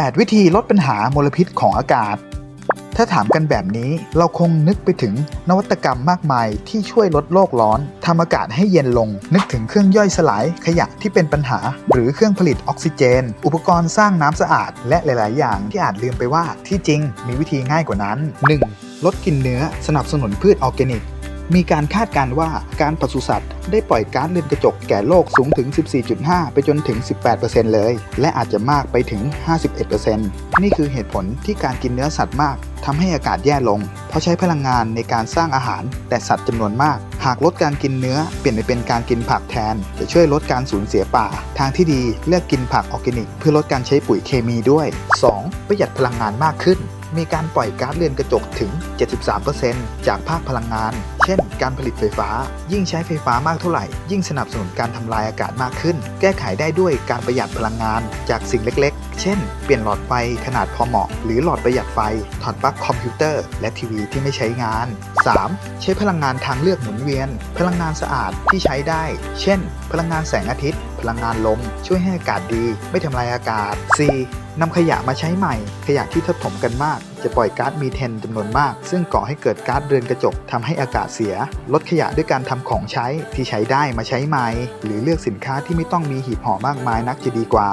8 วิธีลดปัญหามลพิษของอากาศ ถ้าถามกันแบบนี้เราคงนึกไปถึงนวัตกรรมมากมายที่ช่วยลดโลกร้อนทำอากาศให้เย็นลง นึกถึงเครื่องย่อยสลายขยะที่เป็นปัญหา หรือเครื่องผลิตออกซิเจน อุปกรณ์สร้างน้ำสะอาด และหลาย ๆ อย่างที่อาจลืมไปว่าที่จริงมีวิธีง่ายกว่านั้น 1. ลดกินเนื้อสนับสนุนพืชออร์แกนิก มีการคาดการณ์ว่าการปศุสัตว์ได้ปล่อยก๊าซเรือนกระจกแก่โลกสูงถึง 14.5 ไปจนถึง 18%เลย และอาจจะมากไปถึง 51%นี่คือเหตุผลที่การกินเนื้อสัตว์มากทำให้อากาศแย่ลง เพราะใช้พลังงานในการสร้างอาหาร แต่สัตว์จำนวนมาก หากลดการกินเนื้อเปลี่ยนไปเป็นการกินผักแทน จะช่วยลดการสูญเสียป่า ทางที่ดีเลือกกินผักออร์แกนิก เพื่อลดการใช้ปุ๋ยเคมีด้วย 2. ประหยัดพลังงานมากขึ้น มีการปล่อยก๊าซเรือนกระจกถึง 73%จากภาคพลังงาน เช่น การผลิตไฟฟ้า ยิ่งใช้ไฟฟ้ามากเท่าไหร่ ยิ่งสนับสนุนการทำลายอากาศมากขึ้น แก้ไขได้ด้วยการประหยัดพลังงานจากสิ่งเล็กๆ เช่น เปลี่ยนหลอดไฟขนาดพอเหมาะ หรือหลอดประหยัดไฟ ถอดปลั๊กคอมพิวเตอร์ และทีวีที่ไม่ใช้งาน 3. ใช้พลังงานทางเลือกหมุนเวียน พลังงานสะอาดที่ใช้ได้ เช่น พลังงานแสงอาทิตย์ พลังงานลม ช่วยให้อากาศดี ไม่ทำลายอากาศ 4. นำขยะมาใช้ใหม่ ขยะที่ทับถมกันมาก จะปล่อยก๊าซมีเทนจำนวนมาก ซึ่งก่อให้เกิดก๊าซเรือนกระจกทำให้อากาศเสีย ลดขยะด้วยการทำของใช้ที่ใช้ได้มาใช้ใหม่ หรือเลือกสินค้าที่ไม่ต้องมีหีบห่อมากมายนักจะดีกว่า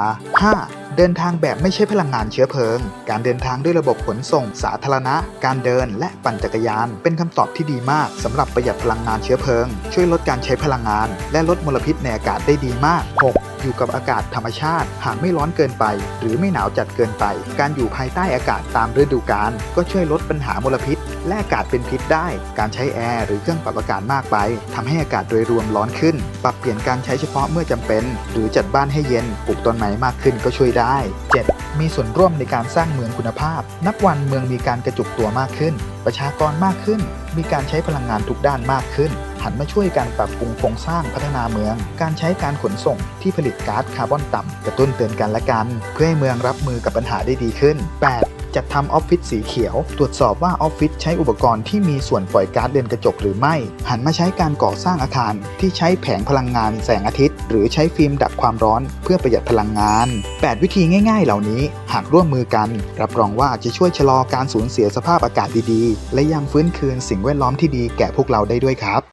5. เดินทางแบบไม่ใช้พลังงานเชื้อเพลิง การเดินทางด้วยระบบขนส่งสาธารณะ การเดินและปั่นจักรยาน เป็นคำตอบที่ดีมากสำหรับประหยัดพลังงานเชื้อเพลิง ช่วยลดการใช้พลังงาน และลดมลพิษในอากาศได้ดีมาก 6. อยู่กับอากาศธรรมชาติ หากไม่ร้อนเกินไป หรือไม่หนาวจัดเกินไป การอยู่ภายใต้อากาศตามฤดูกาลก็ช่วยลดปัญหามลพิษ และอากาศเป็นพิษได้ การใช้แอร์หรือเครื่องปรับอากาศมากไปทำให้อากาศโดยรวมร้อนขึ้น ปรับเปลี่ยนการใช้เฉพาะเมื่อจำเป็น หรือจัดบ้านให้เย็นปลูกต้นไม้มากขึ้นก็ช่วยได้ 7. มีส่วนร่วมในการสร้างเมืองคุณภาพ นับวันเมืองมีการกระจุกตัวมากขึ้น ประชากรมากขึ้น มีการใช้พลังงานทุกด้านมากขึ้น หันมาช่วยการปรับปรุงโครงสร้างพัฒนาเมือง การใช้การขนส่งที่ผลิตก๊าซคาร์บอนต่ำกระตุ้นเตือนกันและกัน เพื่อให้เมืองรับมือกับปัญหาได้ดีขึ้น 8. จัดทำออฟฟิศสีเขียว ตรวจสอบว่าออฟฟิศใช้อุปกรณ์ที่มีส่วนปล่อยก๊าซเรือนกระจกหรือไม่ หันมาใช้การก่อสร้างอาคารที่ใช้แผงพลังงานแสงอาทิตย์ หรือใช้ฟิล์มดักความร้อนเพื่อประหยัดพลังงาน 8 วิธีง่าย ๆ เหล่านี้ หากร่วมมือกัน รับรองว่าจะช่วยชะลอการสูญเสียสภาพอากาศดีๆ และยังฟื้นคืนสิ่งแวดล้อมที่ดีแก่พวกเราได้ด้วยครับ